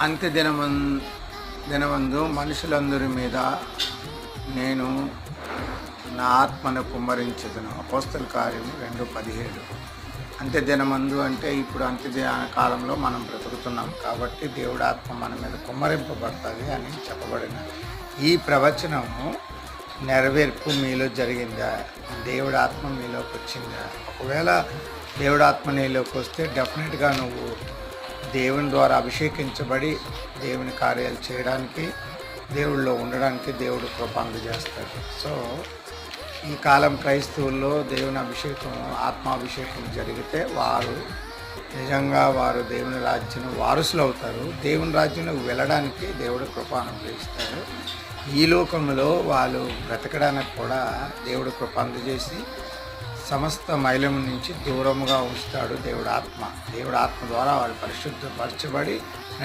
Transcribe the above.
అంత్య దినమం దినమందు మనుషులందరి మీద నేను నా ఆత్మను కుమ్మరించదును. అపోస్తల కార్యము రెండు పదిహేడు. అంత్య దినమందు అంటే ఇప్పుడు అంత్యదిన కాలంలో మనం బ్రతుకుతున్నాం కాబట్టి దేవుడు ఆత్మ మన మీద కుమ్మరింపబడుతుంది అని చెప్పబడిన ఈ ప్రవచనము నెరవేర్పు మీలో జరిగిందా? దేవుడాత్మ మీలోకి వచ్చిందా? ఒకవేళ దేవుడాత్మ నీలోకి వస్తే డెఫినెట్గా నువ్వు దేవుని ద్వారా అభిషేకించబడి దేవుని కార్యాలు చేయడానికి దేవుళ్ళలో ఉండడానికి దేవుడు కృప అందజేస్తాడు సో ఈ కాలం క్రైస్తవుల్లో దేవుని అభిషేకం ఆత్మాభిషేకం జరిగితే వారు నిజంగా వారు దేవుని రాజ్యం వారసులు అవుతారు. దేవుని రాజ్యంలోకి వెళ్ళడానికి దేవుడు కృప అనుగ్రహిస్తాడు ఈ లోకంలో వాళ్ళు బ్రతకడానికి కూడా దేవుడు కృప అందజేసి సమస్త మైలం నుంచి దూరముగా ఉంచుతాడు దేవుడు ఆత్మ. దేవుడు ఆత్మ ద్వారా వారు పరిశుద్ధపరచబడి